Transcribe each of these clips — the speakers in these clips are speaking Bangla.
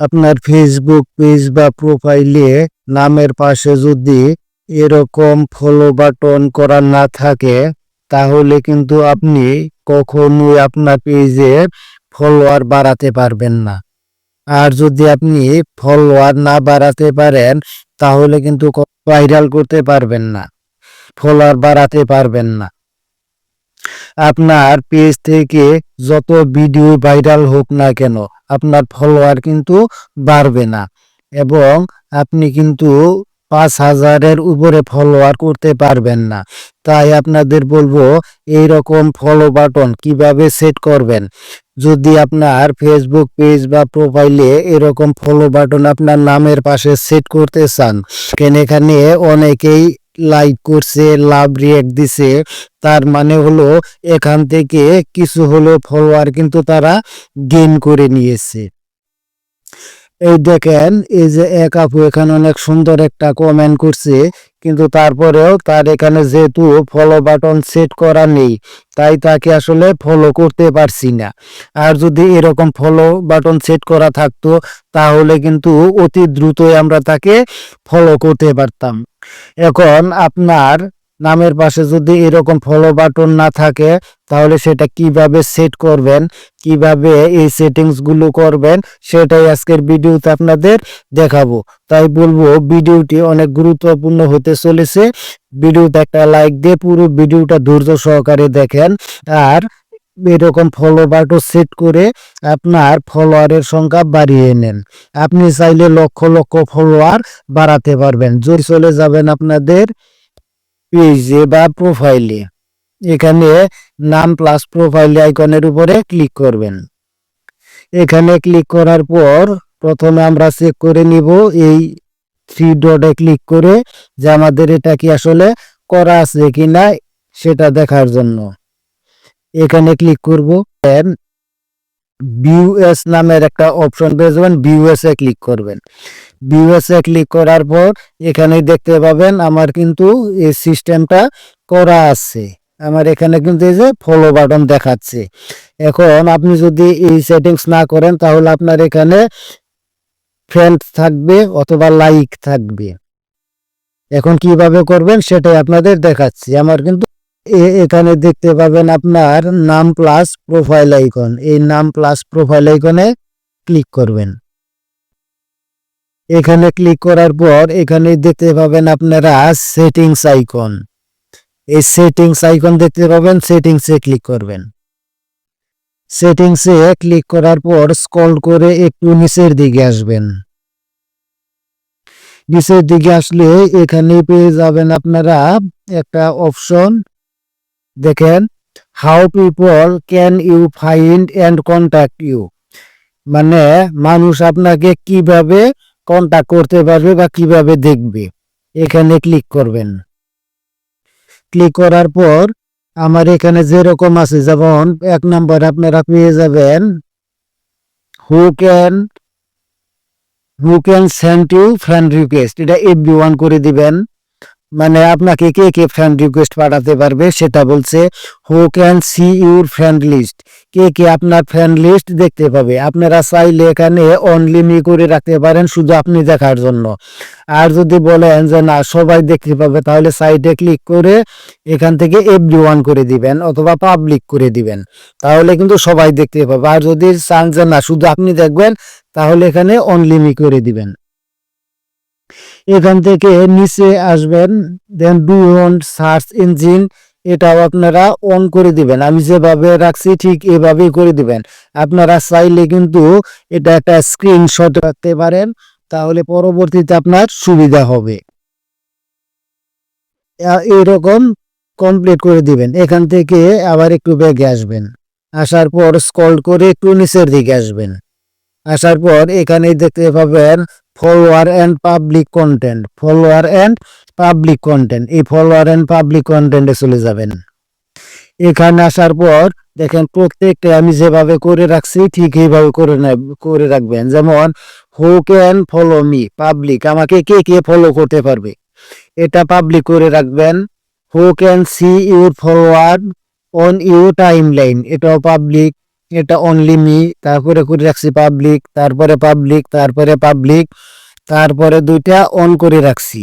আপনার ফেসবুক পেজ বা প্রোফাইলে নামের পাশে যদি এরকম ফলো বাটন করা না থাকে, তাহলে কিন্তু আপনি কখনোই আপনার পেজে ফলোয়ার বাড়াতে পারবেন না। আর যদি আপনি ফলোয়ার না বাড়াতে পারেন, তাহলে কিন্তু ভাইরাল করতে পারবেন না ফলোয়ার বাড়াতে পারবেন না। আপনার পেজ থেকে যত ভিডিও ভাইরাল হোক না কেন আপনার ফলোয়ার কিন্তু বাড়বে না। এবং আপনি কিন্তু পাঁচ হাজারের উপরে ফলোয়ার করতে পারবেন না। তাই আপনাদের বলব এই রকম ফলো বাটন কীভাবে সেট করবেন? যদি আপনার ফেসবুক পেজ বা প্রোফাইলে এরকম ফলো বাটন আপনার নামের পাশে সেট করতে চান এখানে অনেকেই লাইক করছে লাভ রিয়েক্ট দিছে, তার মানে হলো এখান থেকে কিছু হলো ফলোয়ার কিন্তু তারা গেইন করে নিয়েছে। এই দেখেন, এই যে এক আপু এখানে অনেক সুন্দর একটা কমেন্ট করছে, কিন্তু তারপরেও তার এখানে যেহেতু ফলো বাটন সেট করা নেই, তাই তাকে আসলে ফলো করতে পারছি না। আর যদি এরকম ফলো বাটন সেট করা থাকতো, তাহলে কিন্তু অতি দ্রুতই আমরা তাকে ফলো করতে পারতাম। এখন আপনার নামের পাশে যদি এরকম ফলো বাটন না থাকে, তাহলে সেটা কীভাবে সেট করবেন, কীভাবে এই সেটিংসগুলো করবেন, সেটাই আজকের ভিডিওতে আপনাদের দেখাবো। তাই বলব, ভিডিওটি অনেক গুরুত্বপূর্ণ হতে চলেছে। ভিডিওতে একটা লাইক দিয়ে পুরো ভিডিওটা ধৈর্য সহকারে দেখেন। আর এরকম ফলো বাটন সেট করে আপনার ফলোয়ারের সংখ্যা বাড়িয়ে নেন। আপনি চাইলে লক্ষ লক্ষ ফলোয়ার বাড়াতে পারবেন। যদি চলে যাবেন আপনাদের পেজে বা প্রোফাইলে এখানে নাম প্লাস প্রোফাইল আইকনের উপরে ক্লিক করবেন। এখানে ক্লিক করার পর প্রথমে আমরা চেক করে নিব এই থ্রি ডটে ক্লিক করে যে আমাদের এটা কি আসলে করা আছে কিনা সেটা দেখার জন্য। এখানে ক্লিক করব বিউএস নামের একটা অপশন পেয়ে যাবেন এ ক্লিক করবেন। বিউএস এ ক্লিক করার পর এখানে দেখতে পাবেন আমার কিন্তু এই সিস্টেমটা করা আছে। আমার এখানে কিন্তু এই যে ফলো বাটন দেখাচ্ছে। এখন আপনি যদি এই সেটিংস না করেন, তাহলে আপনার এখানে ফ্রেন্ড থাকবে অথবা লাইক থাকবে। এখন কীভাবে করবেন, সেটাই আপনাদের দেখাচ্ছি। আমার কিন্তু এখানে দেখতে পাবেন আপনার নাম প্লাস প্রোফাইল আইকন এই নাম প্লাস প্রোফাইল আইকনে ক্লিক করবেন। এখানে ক্লিক করার পর এখানে দেখতে পাবেন আপনারা সেটিংস আইকন এই সেটিংস আইকন দেখতে পাবেন সেটিংসে ক্লিক করবেন। সেটিংসে ক্লিক করার পর স্ক্রল করে একটু নিচের দিকে আসবেন। নিচের দিকে আসলে এখানে পেয়ে যাবেন আপনারা একটা অপশন দেখেন how people can you find and contact you মানে মানুষ আপনাকে কীভাবে কন্ট্যাক্ট করতে পারবে বা কীভাবে দেখবে? এখানে ক্লিক করবেন। ক্লিক করার পর আমার এখানে যেরকম আছে, যেমন এক নম্বর আপনারা পেয়ে যাবেন। Who can who can send you friend request এটা এফবি ওয়ান করে দিবেন। মানে আপনাকে কে কে ফ্রেন্ড রিকোয়েস্ট পাঠাতে পারবে সেটা বলছে who can see your friend list কে কে আপনার ফ্রেন্ড লিস্ট দেখতে পাবে? আপনারা চাইলে এখানে অনলি মি করে রাখতে পারেন, শুধু আপনি দেখার জন্য। আর যদি বলেন যে, না, সবাই দেখতে পাবে, তাহলে সাইডে ক্লিক করে এখান থেকে এফডি ওয়ান করে দিবেন অথবা পাবলিক করে দিবেন। তাহলে কিন্তু সবাই দেখতে পাবে। আর যদি চান যে, না, শুধু আপনি দেখবেন, তাহলে এখানে অনলি মি করে দিবেন। এখান থেকে নিচে আসবেন then do want search engine এটাও আপনারা অন করে দিবেন। আমি যেভাবে রাখছি ঠিক এভাবেই করে দিবেন। আপনারা চাইলে কিন্তু এটা একটা স্ক্রিনশট রাখতে পারেন, তাহলে পরবর্তীতে আপনার সুবিধা হবে। এরকম কমপ্লিট করে দিবেন। এখান থেকে আবার একটু ব্যাগে আসবেন। আসার পর স্ক্রল করে একটু নিচের দিকে আসবেন। আসার পর এখানে দেখতে পাবেন follower and public content follower and public content এই ফলোয়ার অ্যান্ড পাবলিক কন্টেন্টে চলে যাবেন। এখানে আসার পর দেখেন প্রত্যেকটা আমি যেভাবে করে রাখছি ঠিক এইভাবে করে করে রাখবেন। যেমন who can follow me public আমাকে কে কে ফলো করতে পারবে? এটা পাবলিক করে রাখবেন। Who can see your follower on your timeline এটাও পাবলিক এটা অনলি মি তারপরে করে রাখছি পাবলিক তারপরে পাবলিক তারপরে পাবলিক তারপরে দুইটা অন করে রাখছি।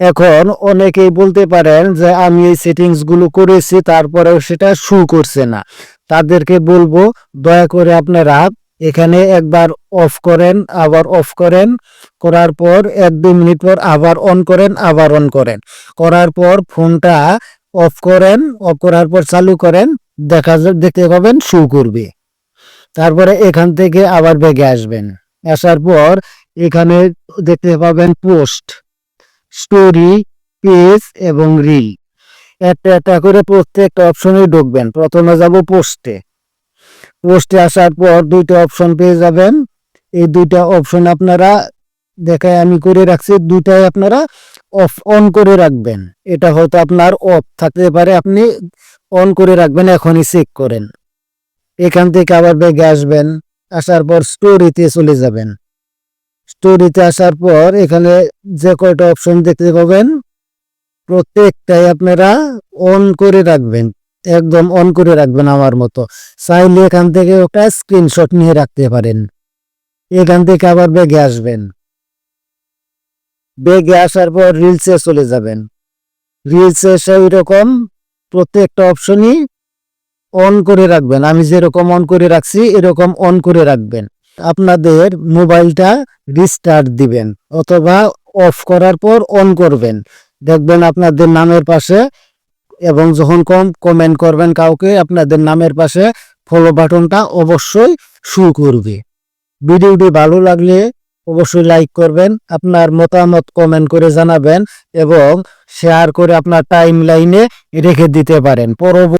এখন অনেকেই বলতে পারেন যে আমি এই সেটিংসগুলো করেছি, তারপরেও সেটা শু করছে না। তাদেরকে বলব, দয়া করে আপনারা এখানে একবার অফ করেন, আবার অফ করেন, করার পর এক দুই মিনিট পর আবার অন করেন, আবার অন করেন। করার পর ফোনটা অফ করেন অফ করার পর চালু করেন দেখা দেখতে পাবেন শু করবে। তারপরে এখান থেকে আবার ব্যাগে আসবেন। আসার পর এখানে দেখতে পাবেন পোস্ট স্টোরি পেজ এবং রিল একটা একটা করে প্রত্যেকটা অপশনে ঢুকবেন। প্রথমে যাব পোস্টে পোস্টে আসার পর দুইটা অপশন পেয়ে যাবেন। এই দুইটা অপশন আপনারা দেখায় আমি করে রাখছি, দুইটাই আপনারা অফ অন করে রাখবেন। এটা হয়তো আপনার অফ থাকতে পারে। আপনি অন করে রাখবেন, এখনই চেক করেন। এখান থেকে আবার ব্যাগে আসবেন, আসার পর স্টোরিতে চলে যাবেন। স্টোরিতে আসার পর এখানে যে কয়টা অপশন দেখতে পাবেন, প্রত্যেকটাই আপনারা অন করে রাখবেন, একদম অন করে রাখবেন আমার মতো। চাইলে এখান থেকে একটা স্ক্রিনশট নিয়ে রাখতে পারেন। এখান থেকে আবার ব্যাগে আসবেন। ব্যাগে আসার পর রিলসে চলে যাবেন। রিলসে এসে ওই রকম প্রত্যেকটা অপশনই অন করে রাখবেন। আমি যেরকম অন করে রাখছি, এরকম অন করে রাখবেন। আপনাদের মোবাইলটা রিস্টার্ট দিবেন অথবা অফ করার পর অন করবেন। দেখবেন আপনাদের নামের পাশে এবং যখন কম কমেন্ট করবেন কাউকে, আপনাদের নামের পাশে ফলো বাটনটা অবশ্যই শু করবে। ভিডিওটি ভালো লাগলে অবশ্যই লাইক করবেন, আপনার মতামত কমেন্ট করে জানাবেন এবং শেয়ার করে আপনার টাইম লাইনে রেখে দিতে পারেন। পরবর্তী